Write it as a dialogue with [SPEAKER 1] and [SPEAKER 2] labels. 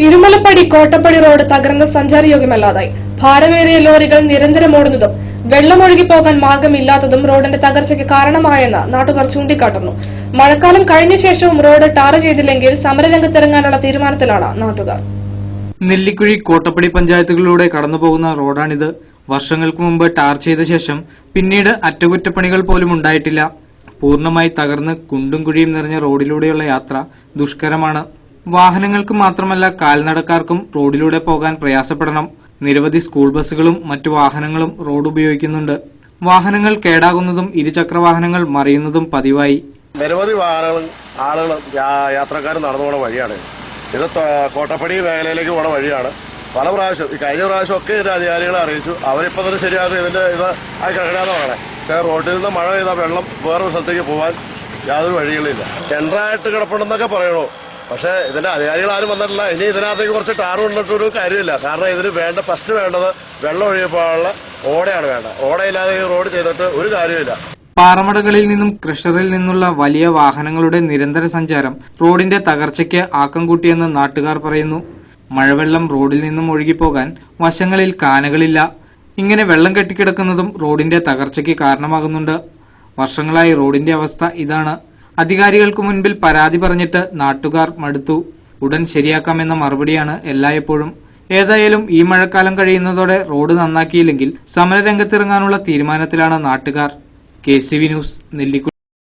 [SPEAKER 1] Irumalappady Kottappadi road തകർന്ന സഞ്ചാരയോഗ്യമല്ലാതായി. ഭാരമേറിയ ലോറികൾ നിരന്തരം ഓടുന്നതും വെള്ളമൊഴുകി പോകാൻ മാർഗമില്ലാത്തതും റോഡിന്റെ തകർച്ചയ്ക്ക് കാരണമായെന്ന് നാട്ടുകാർ ചൂണ്ടിക്കാട്ടുന്നു. മഴക്കാലം കഴിഞ്ഞ ശേഷവും റോഡ് ടാർ ചെയ്തില്ലെങ്കിൽ സമരരംഗത്തിറങ്ങാനുള്ള തീരുമാനത്തിലാണ് നാട്ടുകാർ.
[SPEAKER 2] നെല്ലിക്കുഴി കോട്ടപ്പടി പഞ്ചായത്തുകളിലൂടെ കടന്നുപോകുന്ന റോഡാണിത്. വർഷങ്ങൾക്ക് മുമ്പ് ടാർ ചെയ്ത ശേഷം പിന്നീട് അറ്റകുറ്റപ്പണികൾ പോലും ഉണ്ടായിട്ടില്ല. പൂർണമായി തകർന്ന് കുണ്ടും കുഴിയും നിറഞ്ഞ റോഡിലൂടെയുള്ള യാത്ര ദുഷ്കരമാണ്. വാഹനങ്ങൾക്ക് മാത്രമല്ല കാൽനടക്കാർക്കും റോഡിലൂടെ പോകാൻ പ്രയാസപ്പെടണം. നിരവധി സ്കൂൾ ബസ്സുകളും മറ്റു വാഹനങ്ങളും റോഡ് ഉപയോഗിക്കുന്നുണ്ട്. വാഹനങ്ങൾ കേടാകുന്നതും ഇരുചക്ര വാഹനങ്ങൾ മറിയുന്നതും പതിവായി.
[SPEAKER 3] നിരവധി വാഹനങ്ങൾ ആളുകൾ യാത്രക്കാർ നടന്നു പോണ വഴിയാണ്. ഇത് കോട്ടപ്പടി മേഖലയിലേക്ക് പോണ വഴിയാണ്. പല പ്രാവശ്യം കഴിഞ്ഞ പ്രാവശ്യം ഒക്കെ ഇതിന്റെ അധികാരികളെ അറിയിച്ചു. അവരിപ്പോ തന്നെ ശരിയാക്കും ഇതിന്റെ ഇത് ആ കഴിയാതെ പക്ഷേ റോഡിൽ നിന്ന് മഴ പെയ്താൽ വെള്ളം വേറൊരു സ്ഥലത്തേക്ക് പോവാൻ യാതൊരു വഴികളില്ല. ടെൻഡറായിട്ട് കിടപ്പുണ്ടെന്നൊക്കെ പറയണു പക്ഷേ ഇതിന്റെ അധികാരികൾ ആരും വന്നിട്ടില്ല. ഇനി ഇതിനകത്തേക്ക് കുറച്ച് ടാർ കൊണ്ടിട്ടൊരു കാര്യമില്ല. കാരണം ഇതിന് വേണ്ട ഫസ്റ്റ് വേണ്ടത് വെള്ളം ഒഴിയപ്പോഴുള്ള ഓടയാണ് വേണ്ടത്. ഓടയില്ലാതെ ഈ റോഡ് ചെയ്തിട്ട് ഒരു കാര്യമില്ല
[SPEAKER 2] പാറമടകളിൽ നിന്നും ക്രഷറിൽ നിന്നുള്ള വലിയ വാഹനങ്ങളുടെ നിരന്തര സഞ്ചാരം റോഡിന്റെ തകർച്ചയ്ക്ക് ആക്കം കൂട്ടിയെന്ന് നാട്ടുകാർ പറയുന്നു. മഴവെള്ളം റോഡിൽ നിന്നും ഒഴുകിപ്പോകാൻ വശങ്ങളിൽ കാനകളില്ല. ഇങ്ങനെ വെള്ളം കെട്ടിക്കിടക്കുന്നതും റോഡിന്റെ തകർച്ചയ്ക്ക് കാരണമാകുന്നുണ്ട്. വർഷങ്ങളായി റോഡിന്റെ അവസ്ഥ ഇതാണ്. അധികാരികൾക്ക് മുൻപിൽ പരാതി പറഞ്ഞിട്ട് നാട്ടുകാർ മടുത്തു. ഉടൻ ശരിയാക്കാമെന്ന മറുപടിയാണ് എല്ലായ്പ്പോഴും. ഏതായാലും ഈ മഴക്കാലം കഴിയുന്നതോടെ റോഡ് നന്നാക്കിയില്ലെങ്കിൽ സമരരംഗത്തിറങ്ങാനുള്ള തീരുമാനത്തിലാണ് നാട്ടുകാർ. K news Nellikuzhi